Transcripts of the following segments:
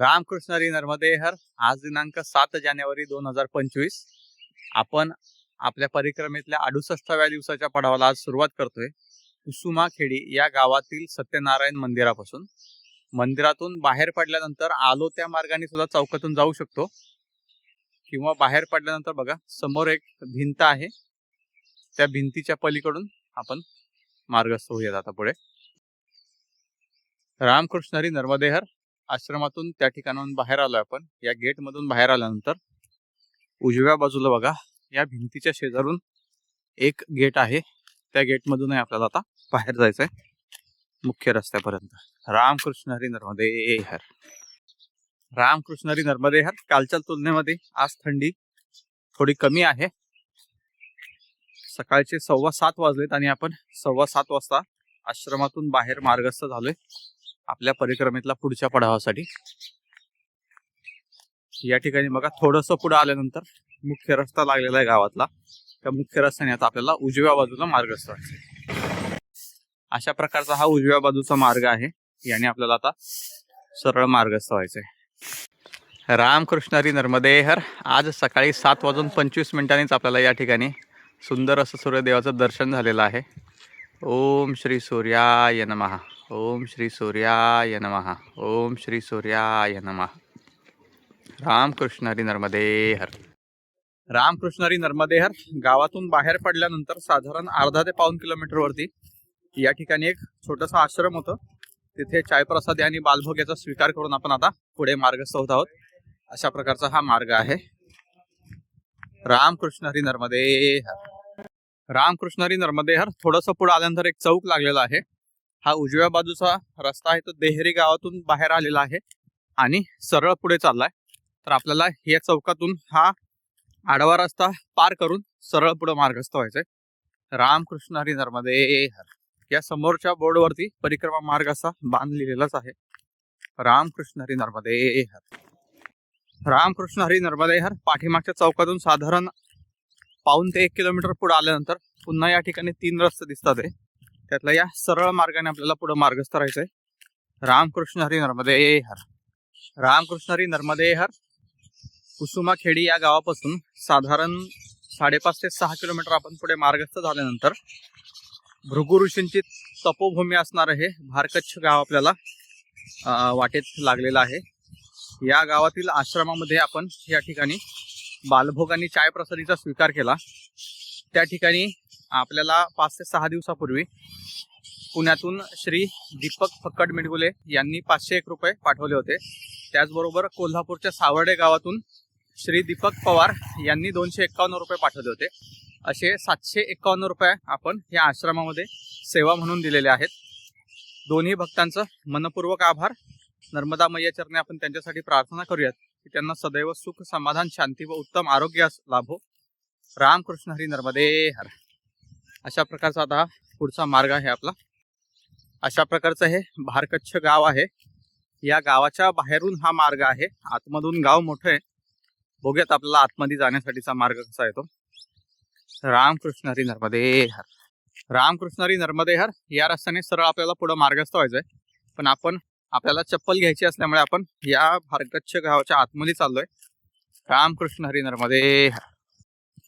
रामकृष्ण नर्मदे हर आज दिनांक सात जानेवारी दोन हजार पंचवीस. आपण आपल्या परिक्रमेतल्या अडुसष्टाव्या दिवसाच्या पडावाला आज सुरुवात करतोय. कुसुमाखेडी या गावातील सत्यनारायण मंदिरापासून. मंदिरातून बाहेर पडल्यानंतर आलो त्या मार्गाने सुद्धा चौकातून जाऊ शकतो. किंवा बाहेर पडल्यानंतर बघा समोर एक भिंत आहे. त्या भिंतीच्या पलीकडून आपण मार्गस्थ होऊयात आता पुढे. रामकृष्ण हरी नर्मदेहर आश्रमातून त्या ठिकाणाहून बाहेर आलोय आपण. या गेट मधून बाहेर आल्यानंतर उजव्या बाजूला बघा या भिंतीच्या शेजारून एक गेट आहे. त्या गेट मधून आपल्याला आता बाहेर जायचं आहे मुख्य रस्त्यापर्यंत. रामकृष्ण हरी नर्मदे हर. रामकृष्ण हरी नर्मदे हर. कालच्या तुलनेमध्ये आज थंडी थोडी कमी आहे. सकाळचे सव्वा सात वाजलेत आणि आपण सव्वा सात वाजता आश्रमातून बाहेर मार्गस्थ झालोय. आपल्या परिक्रमेतला पुढच्या पडावासाठी. या ठिकाणी बघा थोडस पुढे आल्यानंतर मुख्य रस्ता लागलेला आहे गावातला. त्या मुख्य रस्त्याने आता आपल्याला उजव्या बाजूला मार्ग असतो अशा प्रकारचा हा उजव्या बाजूचा मार्ग आहे. याने आपल्याला आता सरळ मार्गस्थ व्हायचंय आहे हरी नर्मदे हर आज सकाळी सात वाजून पंचवीस मिनिटांनीच आपल्याला या ठिकाणी सुंदर असं सूर्यदेवाचं दर्शन झालेलं आहे. ओम श्री सूर्याय नमहा ओम श्री सूर्याय नमहा ओम श्री सूर्याय नमहा रामकृष्ण हरी नर्मदेहर रामकृष्ण हरी नर्मदेहर गावातून बाहेर पडल्यानंतर साधारण अर्धा ते पाऊन किलोमीटर वरती या ठिकाणी एक छोटासा आश्रम होतं. तिथे चायप्रसाद आणि बालभोग याचा स्वीकार करून आपण आता पुढे मार्गस्थ होत आहोत. अशा प्रकारचा हा मार्ग आहे. रामकृष्ण हरी नर्मदेहर रामकृष्ण हरी थोडस पुढे आल्यानंतर एक चौक लागलेला आहे. हा उजव्या बाजूचा रस्ता आहे तो देहरी गावातून बाहेर आलेला आहे आणि सरळ पुढे चाललाय. तर आपल्याला या चौकातून हा आडवा रस्ता पार करून सरळ पुढे मार्गस्थ व्हायचंय. रामकृष्ण हरी नर्मदे हर. या समोरच्या बोर्डवरती परिक्रमा मार्ग असा बांध लिहिलेलाच आहे. रामकृष्ण हरी नर्मदे हर. रामकृष्ण हरी नर्मदे हर पाठीमागच्या चौकातून साधारण पाऊन ते एक किलोमीटर पुढे आल्यानंतर पुन्हा या ठिकाणी तीन रस्ते दिसतात आहे त्यातल्या या सरळ मार्गाने आपल्याला पुढे मार्गस्थ राहायचंय. रामकृष्ण हरी नर्मदे हर. रामकृष्ण हरी नर्मदे हर. कुसुमाखेडी या गावापासून साधारण साडेपाच ते सहा किलोमीटर आपण पुढे मार्गस्थ झाल्यानंतर भृगु ऋषींची तपोभूमी असणारं हे भारकच्छ गाव आपल्याला वाटेत लागलेलं आहे. या गावातील आश्रमामध्ये आपण या ठिकाणी बालभोग आणि चाय प्रसादीचा स्वीकार केला. त्या ठिकाणी आपल्याला पाच ते सहा दिवसापूर्वी पुण्यातून श्री दीपक फक्कड मिडगुले यांनी पाचशे एक रुपये पाठवले होते. त्याचबरोबर कोल्हापूरच्या सावर्डे गावातून श्री दीपक पवार यांनी दोनशे एक्कावन्न रुपये पाठवले होते. असे सातशे एक्कावन्न रुपये आपण या आश्रमामध्ये सेवा म्हणून दिलेले आहेत. दोन्ही भक्तांचं मनपूर्वक आभार. नर्मदा मैया चरणे आपण त्यांच्यासाठी प्रार्थना करूयात की त्यांना सदैव सुख समाधान शांती व उत्तम आरोग्यास लाभो. रामकृष्ण हरी नर्मदे हर. अशा प्रकारचा आता पुढचा मार्ग आहे आपला. अशा प्रकारचं हे भारकच्छ गाव आहे. या गावाच्या बाहेरून हा मार्ग आहे. आतमधून गाव मोठं आहे. बघूयात आपल्याला आतमध्ये जाण्यासाठीचा मार्ग कसा येतो. रामकृष्ण हरी नर्मदे हर. रामकृष्ण हरी नर्मदे हर. या रस्त्याने सरळ आपल्याला पुढे मार्गस्थ आहे पण आपण आपल्याला चप्पल घ्यायची असल्यामुळे आपण या भारकच्छ गावाच्या आतमध्ये चाललोय. रामकृष्ण हरी नर्मदे हर.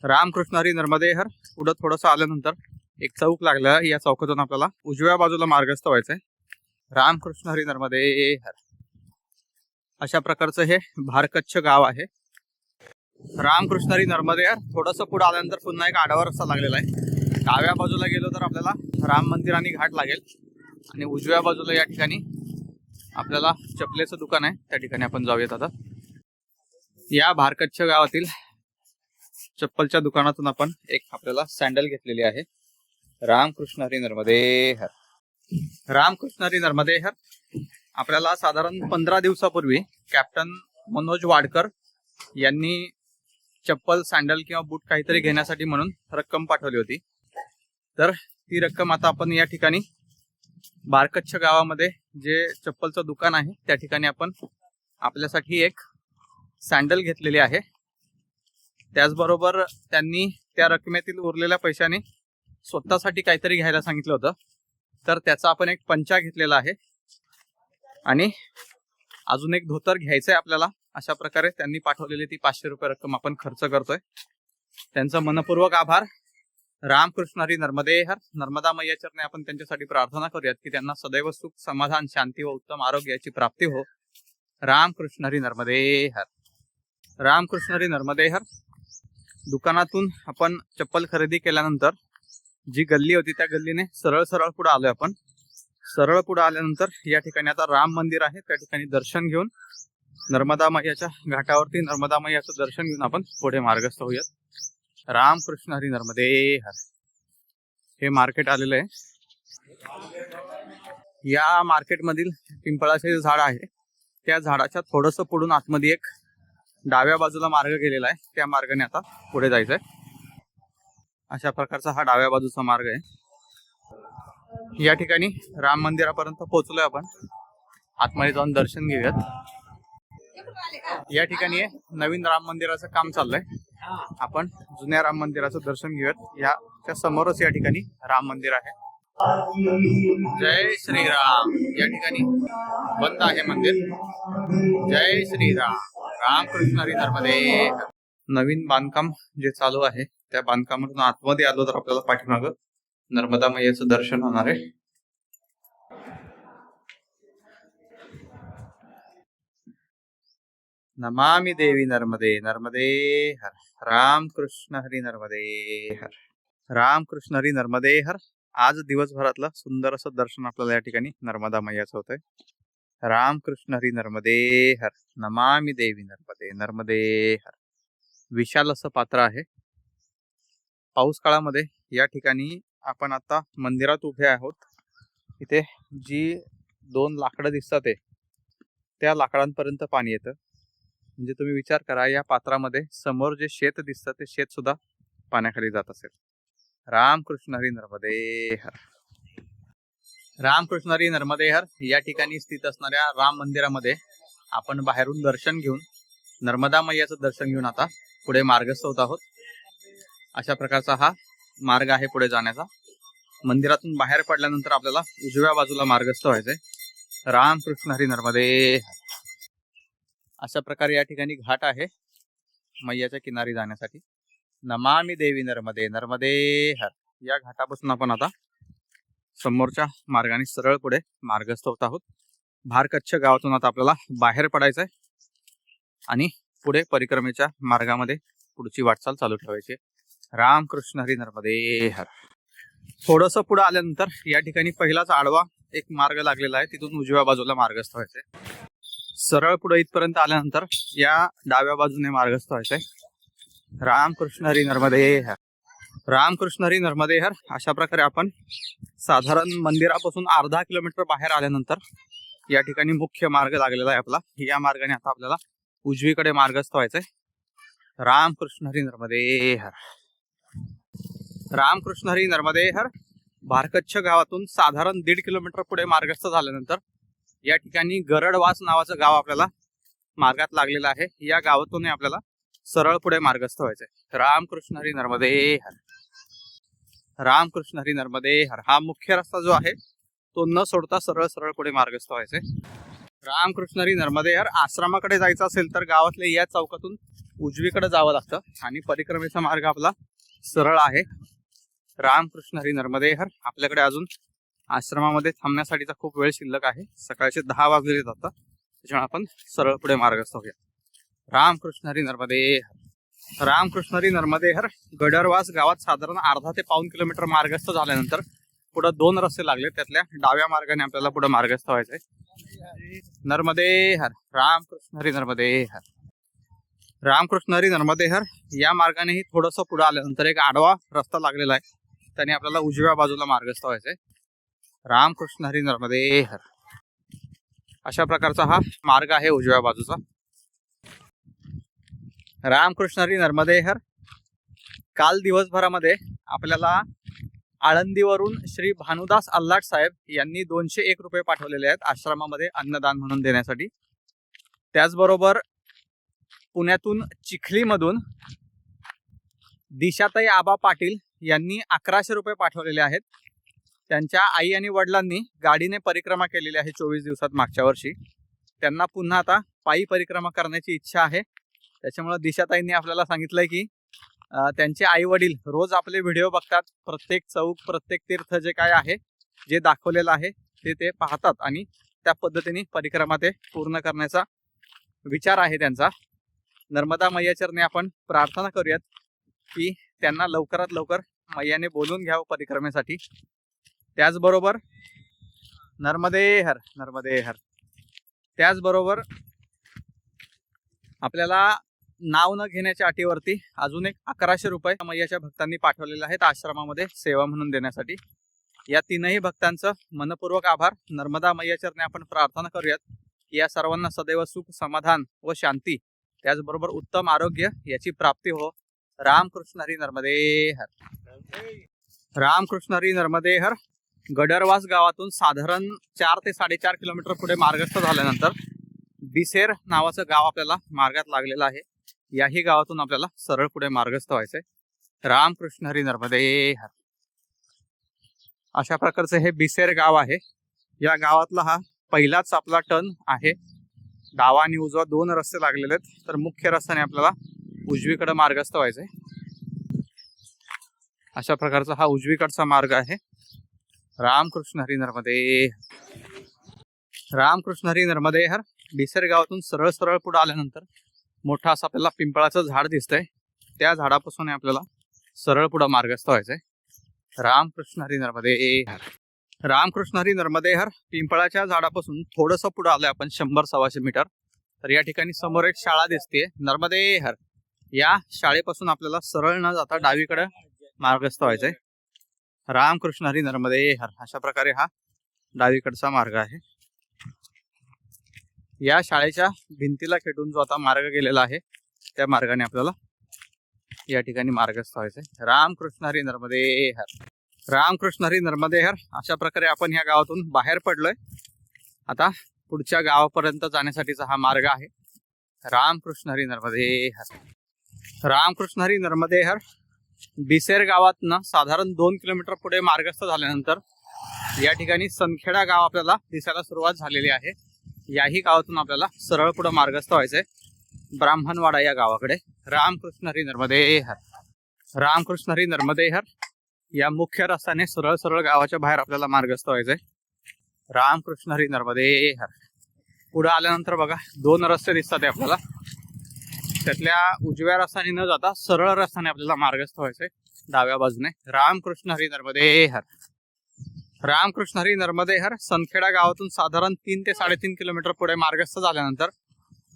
रामकृष्ण हरी नर्मदे हर पुढं थोडंसं आल्यानंतर एक चौक लागला या चौकातून आपल्याला उजव्या बाजूला मार्गस्थ व्हायचंय. रामकृष्ण हरी नर्मदे हर. अशा प्रकारचं हे भारकच्छ गाव आहे. रामकृष्ण हरी नर्मदे हर थोडंसं पुढे आल्यानंतर पुन्हा एक आडवा रस्ता लागलेला आहे. डाव्या बाजूला गेलो तर आपल्याला राम मंदिर आणि घाट लागेल. आणि उजव्या बाजूला या ठिकाणी आपल्याला चपलेचं दुकान आहे. त्या ठिकाणी आपण जाऊयात आता. या भारकच्छ गावातील चप्पलच्या दुकानातून आपण एक आपल्याला सँडल घेतलेली आहे. रामकृष्ण हरी नर्मदे हर रामकृष्ण हरी नर्मदे हर आपल्याला साधारण पंधरा दिवसापूर्वी कॅप्टन मनोज वाडकर यांनी चप्पल सँडल किंवा बूट काहीतरी घेण्यासाठी म्हणून रक्कम पाठवली होती. तर ती रक्कम आता आपण या ठिकाणी बारकच्छ गावामध्ये जे चप्पलचं दुकान आहे त्या ठिकाणी आपण आपल्यासाठी एक सँडल घेतलेली आहे. त्याचबरोबर त्यांनी त्या रकमेतील उरलेल्या पैशाने स्वतःसाठी काहीतरी घ्यायला सांगितलं होतं. तर त्याचा आपण एक पंचा घेतलेला आहे. आणि अजून एक धोतर घ्यायचंय आपल्याला. अशा प्रकारे त्यांनी पाठवलेली ती पाचशे रुपये रक्कम आपण खर्च करतोय. त्यांचा मनपूर्वक आभार. रामकृष्ण हरी नर्मदे हर. नर्मदा मैया आपण त्यांच्यासाठी प्रार्थना करूयात की त्यांना सदैव सुख समाधान शांती व उत्तम आरोग्याची प्राप्ती हो. रामकृष्ण हरी नर्मदे हर. रामकृष्ण हरी नर्मदे हर. दुकानातून आपण चप्पल खरेदी केल्यानंतर जी गल्ली होती त्या गल्लीने सरळ सरळ पुढे आलोय आपण. सरळ पुढे आल्यानंतर या ठिकाणी आता राम मंदिर आहे त्या ठिकाणी दर्शन घेऊन नर्मदा मैयाच्या घाटावरती नर्मदा मैयाचं दर्शन घेऊन आपण पुढे मार्गस्थ होऊयात. राम कृष्ण हरी नर्मदे हर. हे मार्केट आलेलं आहे. या मार्केट मधील पिंपळाचे जे झाड आहे त्या झाडाच्या थोडस पुढून आतमध्ये एक डाव्या बाजूला मार्ग गेलेला आहे. त्या मार्गाने आता पुढे जायचंय. अशा प्रकारचा हा डाव्या बाजूचा मार्ग आहे. या ठिकाणी राम मंदिरापर्यंत पोहोचलोय आपण. आतमध्ये जाऊन दर्शन घेऊयात. या ठिकाणी नवीन राम मंदिराचं काम चाललंय. आपण जुन्या राम मंदिराचं दर्शन घेऊयात. याच्या समोरच या ठिकाणी राम मंदिर आहे. जय श्रीराम. या ठिकाणी बंद आहे मंदिर. जय श्रीराम. रामकृष्ण हरी नर्मदे नवीन बांधकाम जे चालू आहे त्या बांधकामातून आतमध्ये आलो तर आपल्याला पाठीमाग नर्मदा मैयाचं दर्शन होणार आहे. नमामि देवी नर्मदे नर्मदे हर. राम कृष्ण हरी नर्मदे हर. रामकृष्ण हरी नर्मदे हर. आज दिवसभरातलं सुंदर असं दर्शन आपल्याला या ठिकाणी नर्मदा मैयाचं होतंय. रामकृष्ण हरी नर्मदे हर नमामि देवी नर्मदे नर्मदे हर. विशाल असं पात्र आहे. पाऊस काळामध्ये या ठिकाणी आपण आता मंदिरात उभे आहोत. इथे जी दोन लाकडं दिसतात त्या लाकडांपर्यंत पाणी येतं. म्हणजे तुम्ही विचार करा या पात्रामध्ये समोर जे शेत दिसतं ते शेत सुद्धा पाण्याखाली जात असेल. रामकृष्ण हरी नर्मदे हर रामकृष्ण हरी नर्मदे हर या ठिकाणी स्थित असणाऱ्या राम मंदिरामध्ये आपण बाहेरून दर्शन घेऊन नर्मदा मैयाचं दर्शन घेऊन आता पुढे मार्गस्थ होत आहोत. अशा प्रकारचा हा मार्ग आहे पुढे जाण्याचा. मंदिरातून बाहेर पडल्यानंतर आपल्याला उजव्या बाजूला मार्गस्थ व्हायचंय. रामकृष्ण हरी नर्मदे अशा प्रकारे या ठिकाणी घाट आहे मैयाच्या किनारी जाण्यासाठी. नमामि देवी नर्मदे नर्मदे हर. या घाटापासून आपण आता समोरच्या मार्गाने सरळ पुढे मार्गस्थ होत आहोत. भारकच्छ गावातून आता आपल्याला बाहेर पडायचंय आणि पुढे परिक्रमेच्या मार्गामध्ये पुढची वाटचाल चालू ठेवायची रामकृष्ण हरी नर्मदे हर. थोडस पुढे आल्यानंतर या ठिकाणी पहिलाच आडवा एक मार्ग लागलेला आहे. तिथून उजव्या बाजूला मार्गस्थ व्हायचंय. सरळ पुढे इथपर्यंत आल्यानंतर या डाव्या बाजूने मार्गस्थ व्हायचंय. रामकृष्ण हरी नर्मदे हर रामकृष्ण हरी नर्मदे हर अशा प्रकारे आपण साधारण मंदिरापासून अर्धा किलोमीटर बाहेर आल्यानंतर या ठिकाणी मुख्य मार्ग लागलेला आहे आपला. या मार्गाने आता आपल्याला उजवीकडे मार्गस्थ व्हायचंय. रामकृष्ण हरी नर्मदे हर रामकृष्ण हरी नर्मदे हर भारकच्छ गावातून साधारण दीड किलोमीटर पुढे मार्गस्थ झाल्यानंतर या ठिकाणी गरडवास नावाचं गाव आपल्याला मार्गात लागलेलं आहे. या गावातून आपल्याला सरळ पुढे मार्गस्थ व्हायचंय. रामकृष्ण हरी नर्मदे हर. रामकृष्ण हरी नर्मदे हर. हा मुख्य रस्ता जो आहे तो न सोडता सरळ सरळ पुढे मार्गस्थ व्हायचंय. रामकृष्ण हरी नर्मदे हर. आश्रमाकडे जायचं असेल तर गावातल्या या चौकातून उजवीकडे जावं लागतं. आणि परिक्रमेचा मार्ग आपला सरळ आहे. रामकृष्ण हरी नर्मदे हर. आपल्याकडे अजून आश्रमामध्ये थांबण्यासाठीचा खूप वेळ शिल्लक आहे. सकाळचे दहा वाजलेले जातात. त्याच्यामुळे आपण सरळ पुढे मार्गस्थ होऊया. रामकृष्णरी नर्मदे रामकृष्णरी नर्मदेहर गडरवास गावात साधारण अर्धा ते पाऊन किलोमीटर मार्गस्थ झाल्यानंतर पुढे दोन रस्ते लागले. त्यातल्या डाव्या मार्गाने आपल्याला पुढे मार्गस्थ व्हायचंय. नर्मदेहर रामकृष्णरी नर्मदेहर रामकृष्णरी नर्मदे हर या मार्गानेही थोडंसं पुढे आल्यानंतर एक आडवा रस्ता लागलेला आहे. त्याने आपल्याला उजव्या बाजूला मार्गस्थ व्हायचंय. रामकृष्ण हरी नर्मदे हर अशा प्रकारचा हा मार्ग आहे उजव्या बाजूचा. रामकृष्ण हरी नर्मदे हर काल दिवसभरामध्ये आपल्याला आळंदीवरून श्री भानुदास अल्लाट साहेब यांनी दोनशे एक रुपये पाठवलेले आहेत आश्रमामध्ये अन्नदान म्हणून देण्यासाठी. त्याचबरोबर पुण्यातून चिखलीमधून दिशाताई आबा पाटील यांनी अकराशे रुपये पाठवलेले आहेत. त्यांच्या आई आणि वडिलांनी गाडीने परिक्रमा केलेली आहे चोवीस दिवसात मागच्या वर्षी. त्यांना पुन्हा आता पायी परिक्रमा करण्याची इच्छा आहे. त्याच्यामुळे दिशाताईंनी आपल्याला सांगितलंय की त्यांचे आई वडील रोज आपले व्हिडिओ बघतात. प्रत्येक चौक प्रत्येक तीर्थ जे काय आहे जे दाखवलेलं आहे ते ते पाहतात आणि त्या पद्धतीने परिक्रमा ते पूर्ण करण्याचा विचार आहे त्यांचा. नर्मदा मैयाचरने आपण प्रार्थना करूयात की त्यांना लवकरात लवकर मैयाने बोलून घ्यावं परिक्रमेसाठी. त्याचबरोबर नर्मदे हर नर्मदे हर त्याचबरोबर आपल्याला नाव न घेण्याच्या अटीवरती अजून एक अकराशे रुपये मैयाच्या भक्तांनी पाठवलेले आहेत आश्रमामध्ये सेवा म्हणून देण्यासाठी. या तीनही भक्तांचं मनपूर्वक आभार. नर्मदा मैयाचरणे आपण प्रार्थना करूयात. की या सर्वांना सदैव सुख समाधान व शांती त्याचबरोबर उत्तम आरोग्य याची प्राप्ती हो. रामकृष्ण हरी नर्मदे हर. रामकृष्ण हरी नर्मदे हर. गडरवास गावातून साधारण चार ते साडेचार किलोमीटर पुढे मार्गस्थ झाल्यानंतर बिसेर नावाचं गाव आपल्याला मार्गात लागलेलं आहे. याही गावातून आपल्याला सरळ पुढे मार्गस्थ व्हायचंय. रामकृष्ण हरी नर्मदे हर. अशा प्रकारचं हे बिसेर गाव आहे. या गावातला हा पहिलाच आपला टर्न आहे. डावा आणि उजवा दोन रस्ते लागलेले आहेत. तर मुख्य रस्त्याने आपल्याला उजवीकडे मार्गस्थ व्हायचंय. अशा प्रकारचा हा उजवीकडचा मार्ग आहे. रामकृष्ण हरी नर्मदे रामकृष्ण हरी. नर्मदे हर. बिसेर गावातून सरळ सरळ पुढे आल्यानंतर मोठा असं आपल्याला पिंपळाचं झाड दिसतंय. त्या झाडापासून आपल्याला सरळ पुढे मार्गस्थ व्हायचंय. रामकृष्ण हरी नर्मदे हर रामकृष्ण हरी नर्मदे हर पिंपळाच्या झाडापासून थोडस पुढे आलोय आपण शंभर सव्वाशे मीटर. तर या ठिकाणी समोर एक शाळा दिसते नर्मदे हर. या शाळेपासून आपल्याला सरळ न जाता डावीकडे मार्गस्थ व्हायचंय. रामकृष्ण हरी नर्मदे हर. अशा प्रकारे हा डावीकडचा मार्ग आहे. या शाळेच्या भिंतीला खेटून जो आता मार्ग गेलेला आहे त्या मार्गाने आपल्याला या ठिकाणी मार्गस्थ व्हायचं रामकृष्ण हरी नर्मदे हर. रामकृष्ण हरी नर्मदे हर. अशा प्रकारे आपण या गावातून बाहेर पडलोय. आता पुढच्या गावापर्यंत जाण्यासाठीचा हा मार्ग आहे. रामकृष्ण हरी नर्मदे हर. रामकृष्ण हरी नर्मदे हर. बिसेर गावातनं साधारण दोन किलोमीटर पुढे मार्गस्थ झाल्यानंतर या ठिकाणी सनखेडा गाव आपल्याला दिसायला सुरुवात झालेली आहे. याही गावातून आपल्याला सरळ पुढे मार्गस्थ व्हायचंय. ब्राह्मणवाडा या गावाकडे. रामकृष्ण हरी नर्मदेहर. रामकृष्ण हरी नर्मदेहर या मुख्य रस्त्याने सरळ सरळ गावाच्या बाहेर आपल्याला मार्गस्थ व्हायचंय. रामकृष्ण हरी नर्मदेहर. पुढे आल्यानंतर बघा दोन रस्ते दिसतात आहे आपल्याला. त्यातल्या उजव्या रस्त्याने न जाता सरळ रस्त्याने आपल्याला मार्गस्थ व्हायचंय. डाव्या बाजूने रामकृष्ण हरी नर्मदेहर. रामकृष्ण हरी नर्मदेहर सनखेडा गावातून साधारण तीन ते साडेतीन किलोमीटर पुढे मार्गस्थ झाल्यानंतर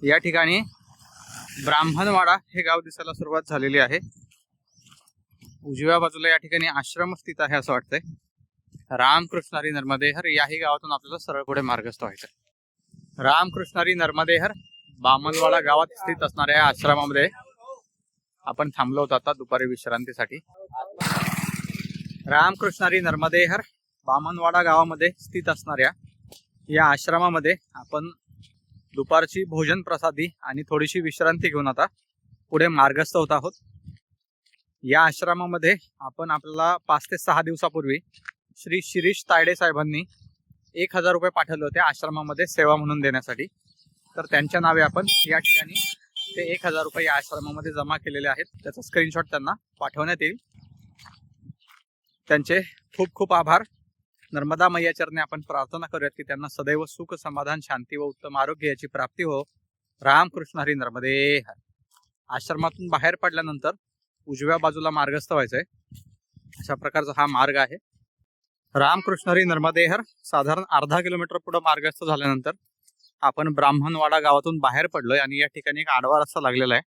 या ठिकाणी ब्राह्मणवाडा हे गाव दिसायला सुरुवात झालेली आहे. उजव्या बाजूला या ठिकाणी आश्रम स्थित आहे असं वाटतंय. रामकृष्ण हरी नर्मदेहर याही गावातून आपल्याला सरळ पुढे मार्गस्थ व्हायचं रामकृष्ण हरी नर्मदेहर बामनवाडा गावात स्थित असणाऱ्या या आश्रमामध्ये आपण थांबलो होतो आता दुपारी विश्रांतीसाठी. रामकृष्ण हरी बामनवाडा गावामध्ये स्थित असणाऱ्या या आश्रमामध्ये आपण दुपारची भोजन प्रसादी आणि थोडीशी विश्रांती घेऊन आता पुढे मार्गस्थ होत आहोत. या आश्रमामध्ये आपण आपल्याला पाच ते सहा दिवसापूर्वी श्री शिरीष तायडे साहेबांनी एक हजार रुपये पाठवले होते आश्रमामध्ये सेवा म्हणून देण्यासाठी. तर त्यांच्या नावे आपण या ठिकाणी ते एक हजार रुपये या आश्रमामध्ये जमा केलेले आहेत. त्याचा स्क्रीनशॉट त्यांना पाठवण्यात येईल. त्यांचे खूप खूप आभार. नर्मदा मैया चरणे आपण प्रार्थना करूयात की त्यांना सदैव सुख समाधान शांती व उत्तम आरोग्य याची प्राप्ती हो. रामकृष्ण हरी नर्मदे हर. आश्रमातून बाहेर पडल्यानंतर उजव्या बाजूला मार्गस्थ व्हायचंय. अशा प्रकारचा हा मार्ग आहे. रामकृष्ण हरी नर्मदे हर. साधारण अर्धा किलोमीटर पुढे मार्गस्थ झाल्यानंतर आपण ब्राह्मणवाडा गावातून बाहेर पडलोय आणि या ठिकाणी एक आडवा रस्ता लागलेला आहे.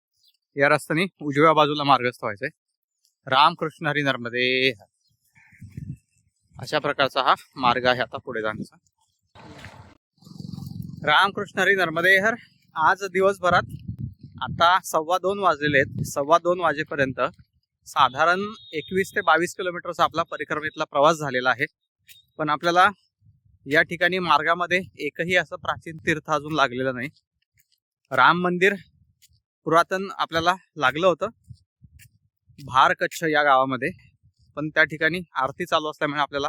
या रस्त्याने उजव्या बाजूला मार्गस्थ व्हायचंय. रामकृष्ण हरी नर्मदे हर. अशा प्रकारचा हा मार्ग आहे आता पुढे जाण्याचा. रामकृष्ण हरी नर्मदेहर. आज दिवसभरात आता सव्वा दोन वाजलेले आहेत. सव्वा दोन वाजेपर्यंत साधारण एकवीस ते बावीस किलोमीटरचा आपला परिक्रमेतला प्रवास झालेला आहे. पण आपल्याला या ठिकाणी मार्गामध्ये एकही असं प्राचीन तीर्थ अजून लागलेलं नाही. राम मंदिर पुरातन आपल्याला लागलं होतं. भार कच्छ या गावामध्ये. पण त्या ठिकाणी आरती चालू असल्यामुळे आपल्याला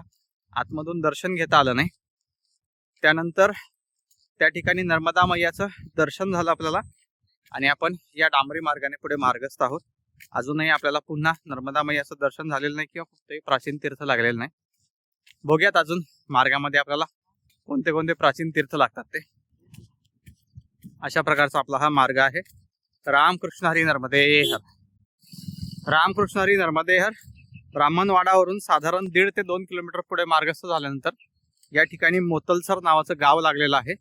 आतमधून दर्शन घेता आलं नाही. त्यानंतर त्या ठिकाणी नर्मदा मैयाचं दर्शन झालं आपल्याला आणि आपण या डांबरी मार्गाने पुढे मार्गस्थ आहोत. अजूनही आपल्याला पुन्हा नर्मदा मैयाचं दर्शन झालेलं नाही किंवा कुठेही प्राचीन तीर्थ लागलेलं नाही. बघूयात अजून मार्गामध्ये आपल्याला कोणते कोणते प्राचीन तीर्थ लागतात ते. अशा प्रकारचा आपला हा मार्ग आहे. रामकृष्ण हरी नर्मदे हर रामकृष्ण हरी नर्मदे हर ब्राह्मणवाडावरून साधारण दीड ते दोन किलोमीटर पुढे मार्गस्थ झाल्यानंतर या ठिकाणी मोतलसर नावाचं गाव लागलेलं आहे.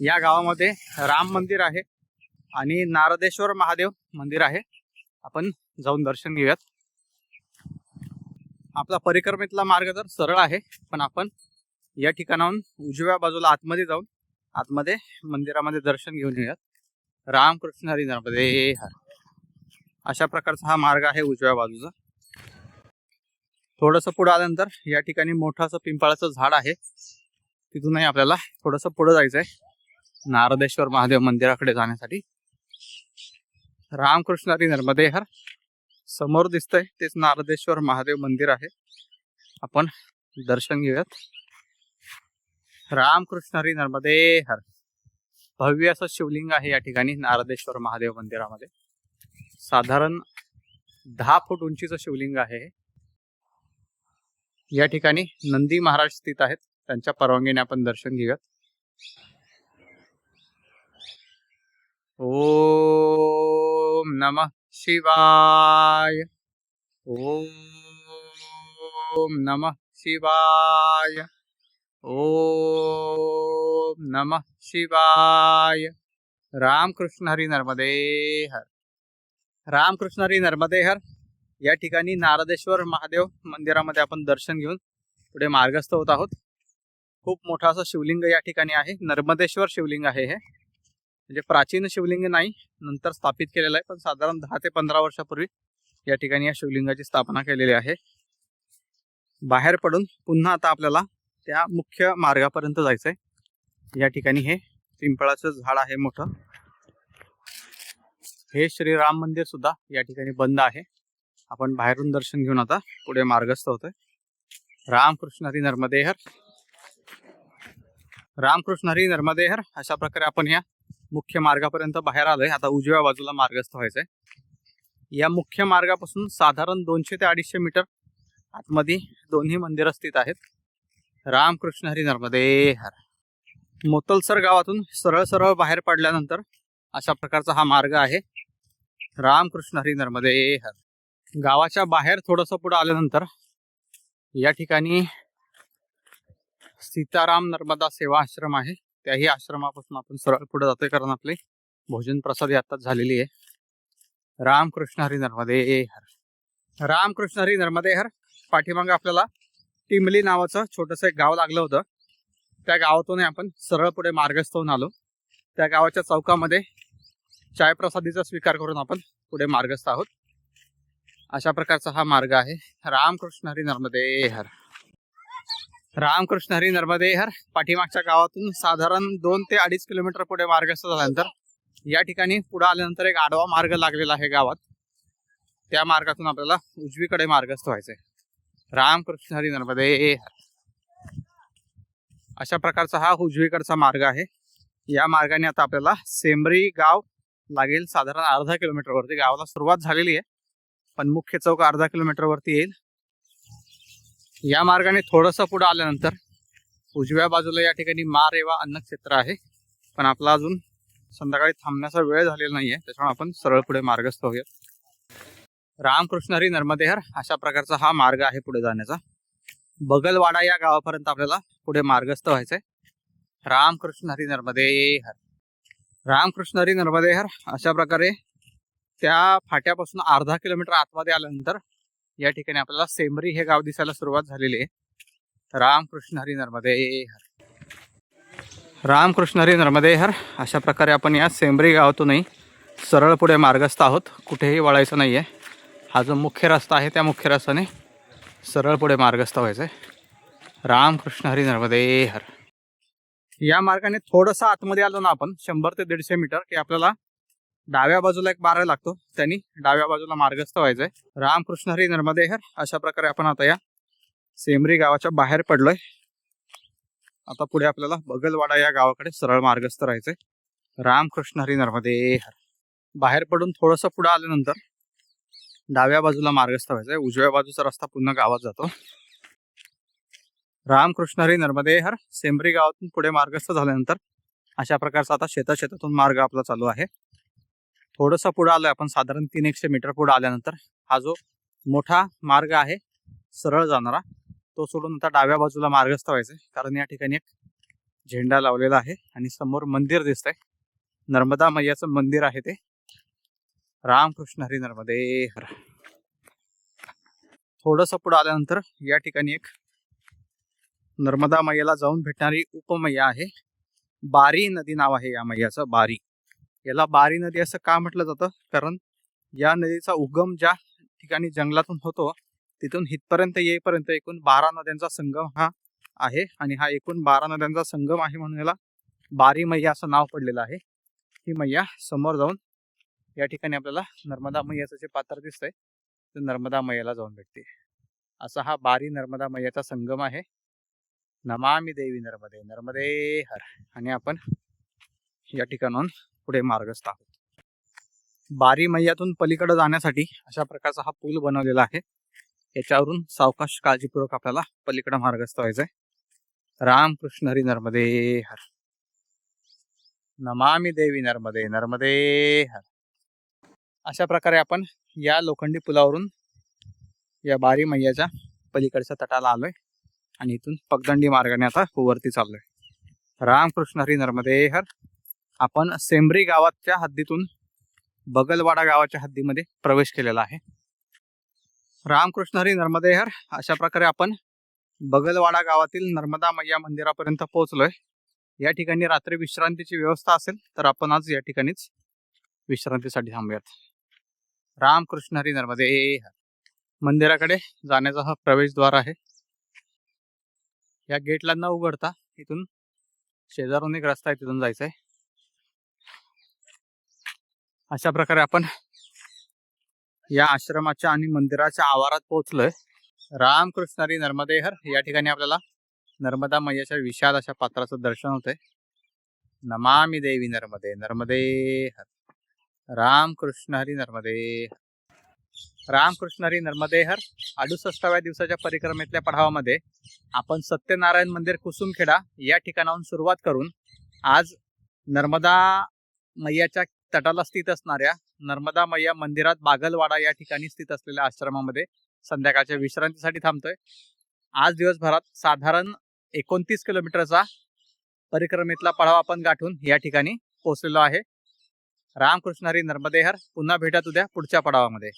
या गावामध्ये राम मंदिर आहे आणि नारदेश्वर महादेव मंदिर आहे. आपण जाऊन दर्शन घेऊयात. आपला परिक्रमेतला मार्ग तर सरळ आहे पण आपण या ठिकाणाहून उजव्या बाजूला आतमध्ये जाऊन आतमध्ये मंदिरामध्ये दर्शन घेऊन येऊयात. रामकृष्ण हरी नर्मदे हर. अशा प्रकारचा हा मार्ग आहे उजव्या बाजूचा. थोडस पुढं आल्यानंतर या ठिकाणी मोठं असं पिंपळाचं झाड आहे. तिथूनही आपल्याला थोडस पुढं जायचंय. नारदेश्वर महादेव मंदिराकडे जाण्यासाठी. रामकृष्ण हरी नर्मदे हर. समोर दिसतंय तेच नारदेश्वर महादेव मंदिर आहे. आपण दर्शन घेऊयात. रामकृष्ण हरी नर्मदे हर. भव्य असं शिवलिंग आहे या ठिकाणी नारदेश्वर महादेव मंदिरामध्ये. साधारण दहा फूट उंचीचं शिवलिंग आहे या ठिकाणी नंदी महाराज स्थित आहेत. त्यांच्या परवानगीने आपण दर्शन घेऊयात. ओम नमः शिवाय. ओम नमः शिवाय. ओम नमः शिवाय. रामकृष्ण हरी नर्मदे हर. रामकृष्ण हरी नर्मदे हर. या ठिकाणी नारदेश्वर महादेव मंदिरामध्ये आपण दर्शन घेऊन पुढे मार्गस्थ होत आहोत. खूप मोठं असं शिवलिंग या ठिकाणी आहे. नर्मदेश्वर शिवलिंग आहे हे. म्हणजे प्राचीन शिवलिंग नाही नंतर स्थापित केलेलं आहे पण साधारण दहा ते पंधरा वर्षापूर्वी या ठिकाणी या शिवलिंगाची स्थापना केलेली आहे. बाहेर पडून पुन्हा आता आपल्याला त्या मुख्य मार्गापर्यंत जायचं आहे या ठिकाणी हे पिंपळाचं झाड आहे मोठं. हे श्रीराम मंदिर सुद्धा या ठिकाणी बंद आहे. आपण बाहेरून दर्शन घेऊन आता पुढे मार्गस्थ होतोय. रामकृष्ण हरी नर्मदेहर. रामकृष्ण हरी नर्मदेहर अशा प्रकारे आपण या मुख्य मार्गापर्यंत बाहेर आलोय. आता उजव्या बाजूला मार्गस्थ व्हायचंय. या मुख्य मार्गापासून साधारण दोनशे ते अडीचशे मीटर आतमध्ये दोन्ही मंदिरं स्थित आहेत. रामकृष्ण हरी नर्मदेहर. मोतलसर गावातून सरळ सरळ बाहेर पडल्यानंतर अशा प्रकारचा हा मार्ग आहे. रामकृष्ण हरी नर्मदेहर. गावाच्या बाहेर थोडस पुढे आल्यानंतर या ठिकाणी सीताराम नर्मदा सेवा आश्रम आहे. त्याही आश्रमापासून आपण सरळ पुढे जातोय कारण आपले भोजन प्रसाद आताच झालेली आहे. रामकृष्ण हरी नर्मदे हर. रामकृष्ण हरी नर्मदे हर पाठीमागे आपल्याला टिमली नावाचं छोटस एक गाव लागलं होतं. त्या गावातून आपण सरळ पुढे मार्गस्थ होऊन आलो. त्या गावाच्या चौकामध्ये चाय प्रसादीचा स्वीकार करून आपण पुढे मार्गस्थ आहोत. अशा प्रकारचा हा मार्ग आहे. रामकृष्ण हरी नर्मदे हर रामकृष्ण हरी नर्मदे हर पाठीमागच्या गावातून साधारण दोन ते अडीच किलोमीटर पुढे मार्गस्थ झाल्यानंतर या ठिकाणी पुढे आल्यानंतर एक आडवा मार्ग लागलेला आहे गावात. त्या मार्गातून आपल्याला उजवीकडे मार्गस्थ व्हायचंय. रामकृष्ण हरी नर्मदे हर अशा प्रकारचा हा उजवीकडचा मार्ग आहे. या मार्गाने आता आपल्याला सेमरी गाव लागेल. साधारण अर्धा किलोमीटर वरती गावाला सुरुवात झालेली आहे. पण मुख्य चौक अर्धा किलोमीटर वरती येईल. या मार्गाने थोडंसं पुढं आल्यानंतर उजव्या बाजूला या ठिकाणी मारेवा अन्न क्षेत्र आहे. पण आपला अजून संध्याकाळी थांबण्याचा वेळ झालेला नाहीये. त्याच्यामुळे आपण सरळ पुढे मार्गस्थ होऊया रामकृष्ण हरी नर्मदेहर अशा प्रकारचा हा मार्ग आहे पुढे जाण्याचा. बगलवाडा या गावापर्यंत आपल्याला पुढे मार्गस्थ व्हायचंय. रामकृष्ण हरी नर्मदेहर. रामकृष्ण हरी नर्मदेहर अशा प्रकारे त्या फाट्यापासून अर्धा किलोमीटर आतमध्ये आल्यानंतर या ठिकाणी आपल्याला सेमरी हे गाव दिसायला सुरुवात झालेली आहे. रामकृष्ण हरी नर्मदे हर रामकृष्ण हरी नर्मदे हर. अशा प्रकारे आपण या सेंबरी गावातूनही सरळ पुढे मार्गस्थ आहोत. कुठेही वळायचं नाही आहे हा जो मुख्य रस्ता आहे त्या मुख्य रस्त्याने सरळ पुढे मार्गस्थ व्हायचं आहे रामकृष्ण हरी नर्मदे हर. या मार्गाने थोडंसं आतमध्ये आलो ना आपण शंभर ते दीडशे मीटर की आपल्याला डाव्या बाजूला एक बारा लागतो. त्यांनी डाव्या बाजूला मार्गस्थ व्हायचंय. रामकृष्ण हरी नर्मदेहर अशा प्रकारे आपण आता या सेमरी गावाच्या बाहेर पडलोय. आता पुढे आपल्याला बगलवाडा या गावाकडे सरळ मार्गस्थ राहायचंय. रामकृष्ण हरी नर्मदे हर बाहेर पडून थोडस पुढे आल्यानंतर डाव्या बाजूला मार्गस्थ व्हायचंय. उजव्या बाजूचा रस्ता पुन्हा गावात जातो. रामकृष्ण हरी नर्मदे हर सेंबरी गावातून पुढे मार्गस्थ झाल्यानंतर अशा प्रकारचा आता शेता शेतातून मार्ग आपला चालू आहे. थोडंसं पुढे आलोय आपण साधारण तीन एकशे मीटर पुढे आल्यानंतर. हा जो मोठा मार्ग आहे सरळ जाणारा तो सोडून आता डाव्या बाजूला मार्गस्थ आहे कारण या ठिकाणी एक झेंडा लावलेला आहे आणि समोर मंदिर दिसतंय. नर्मदा मैयाचं मंदिर आहे ते. रामकृष्ण हरी नर्मदे हर. थोडस पुढे आल्यानंतर या ठिकाणी एक नर्मदा मैयाला जाऊन भेटणारी उपमैया आहे. बारी नदी नाव आहे या मैयाचं बारी. याला बारी नदी असं का म्हटलं जातं? कारण या नदीचा उगम ज्या ठिकाणी जंगलातून होतो तिथून इथपर्यंत येईपर्यंत एकूण बारा नद्यांचा संगम हा आहे आणि हा एकूण बारा नद्यांचा संगम आहे म्हणून याला बारी मैया असं नाव पडलेलं आहे. ही मैया समोर जाऊन या ठिकाणी आपल्याला नर्मदा मैयाचं जे पात्र दिसतंय ते नर्मदा मैयाला जाऊन भेटते. असा हा बारी नर्मदा मैयाचा संगम आहे. नमामी देवी नर्मदे नर्मदे हर. आणि आपण या ठिकाणाहून पुढे मार्गस्थ आहोत. बारी मैयातून पलीकडे जाण्यासाठी अशा प्रकारचा हा पूल बनवलेला आहे. याच्यावरून सावकाश काळजीपूर्वक आपल्याला पलीकडे मार्गस्थ व्हायचंय. रामकृष्ण हरी नर्मदे हर. नमामी देवी नर्मदे नर्मदे हर. अशा प्रकारे आपण या लोखंडी पुलावरून या बारी मैयाच्या पलीकडच्या तटाला आलोय आणि इथून पगदंडी मार्गाने आता वरती चाललोय. रामकृष्ण हरी नर्मदे हर. आपण सेमरी गावाच्या हद्दीतून बगलवाडा गावाच्या हद्दीमध्ये प्रवेश केलेला आहे. रामकृष्ण हरी नर्मदेहर अशा प्रकारे आपण बगलवाडा गावातील नर्मदा मैया मंदिरापर्यंत पोहोचलोय. या ठिकाणी रात्री विश्रांतीची व्यवस्था असेल तर आपण आज या ठिकाणीच विश्रांतीसाठी थांबूयात. रामकृष्ण हरी नर्मदे हर मंदिराकडे जाण्याचा हा प्रवेशद्वार आहे. या गेटला न उघडता इथून शेजारून एक रस्ता आहे तिथून जायचंय. अशा प्रकारे आपण या आश्रमाच्या आणि मंदिराच्या आवारात पोहोचलोय. रामकृष्ण हरी नर्मदेहर या ठिकाणी आपल्याला नर्मदा मैयाच्या विशाल अशा पात्राचं दर्शन होतंय. नमामि देवी नर्मदे नर्मदे हर रामकृष्ण हरी नर्मदे रामकृष्ण हरी नर्मदेहर अडुसष्टाव्या दिवसाच्या परिक्रमेतल्या पढावामध्ये आपण सत्यनारायण मंदिर कुसुमखेडा या ठिकाणाहून सुरुवात करून आज नर्मदा मैयाच्या तटाला स्थित असणाऱ्या नर्मदा मैया मंदिरात बागलवाडा या ठिकाणी स्थित असलेल्या आश्रमामध्ये संध्याकाळच्या विश्रांतीसाठी थांबतोय. आज दिवसभरात साधारण एकोणतीस किलोमीटरचा परिक्रमेतला पडाव आपण गाठून या ठिकाणी पोहोचलेलो आहे. रामकृष्ण हरी नर्मदेहर पुन्हा भेटत उद्या पुढच्या पडावामध्ये.